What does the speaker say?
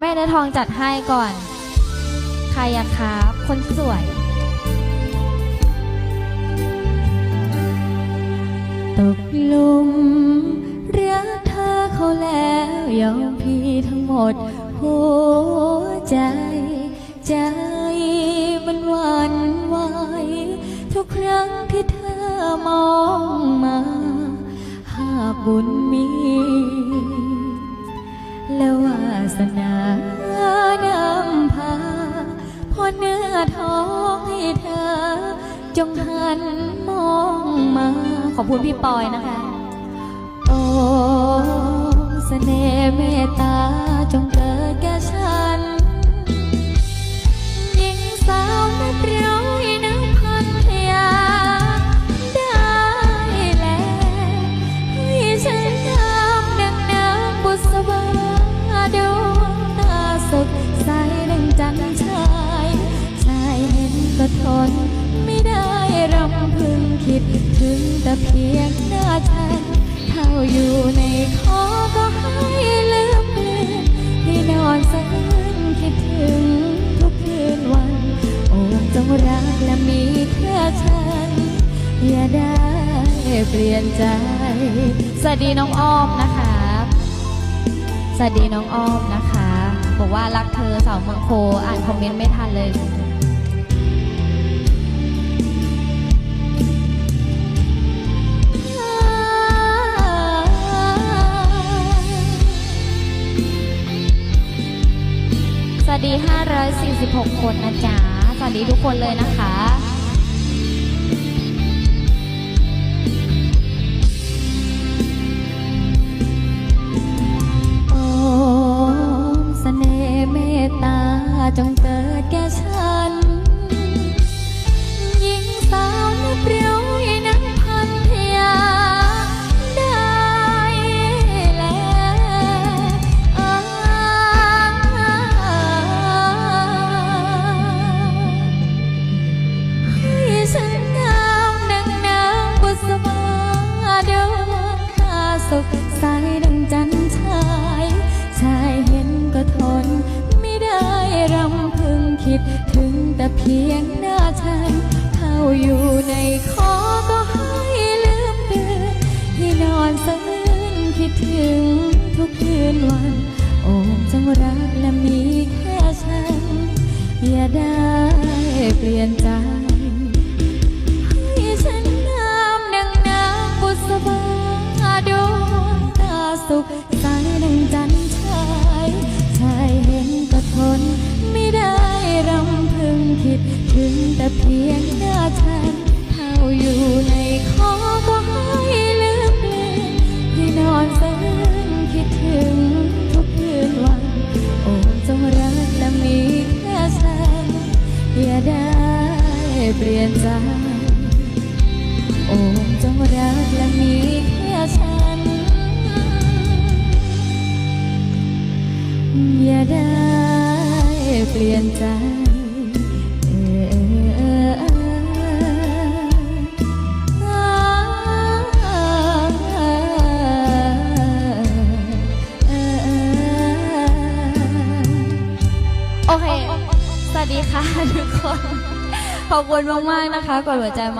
แม่เนื้อทองจัดให้ก่อน ใครอะครับคนสวย ตกหลุมรักเธอเขาแล้วยอมพี่ทั้งหมด หัวใจ ใจมันหวั่นไหวทุกครั้งที่เธอมองมาหากบุญมีและวา สนานำพาพอเนื้อท้องให้เธอ จงหันมองมา ขอบคุณพี่ปอยนะคะ โอ้เสน่ห์เมตตา คิดถึงแต่เพียงหน้าฉันเท่าอยู่ในคอก็ให้ลืมเลือนให้นอนสักคืนคิดถึงทุกคืนวัน โอ้จงรักและมีแค่ฉัน อย่าได้เปลี่ยนใจ สวัสดีน้องอ้อมนะคะ สวัสดีน้องอ้อมนะคะ บอกว่ารักเธอสาวเมืองโคอ่านคอมเมนต์ไม่ทันเลย วัสดี 546 คนนะจ๊ะ สวัสดีทุกคนเลยนะคะาสดใสดังจันทร์ชาย ชายเห็นก็ทน ไม่ได้รำพึงคิดถึงแต่เพียงหน้าฉันเข้าอยู่ในคอก็ให้ลืมเตือนให้นอนซึ้งคิดถึงทุกคืนวัน โอ้จงรักและมีแค่ฉัน อย่าได้เปลี่ยนใจ เปลี่ยนใจ โอ้จงรักและมีแค่ฉัน อย่าได้เปลี่ยนใจเออเออโอเค สวัสดีค่ะทุกคน ขอบคุณมากๆนะคะก่อนหัวใจมา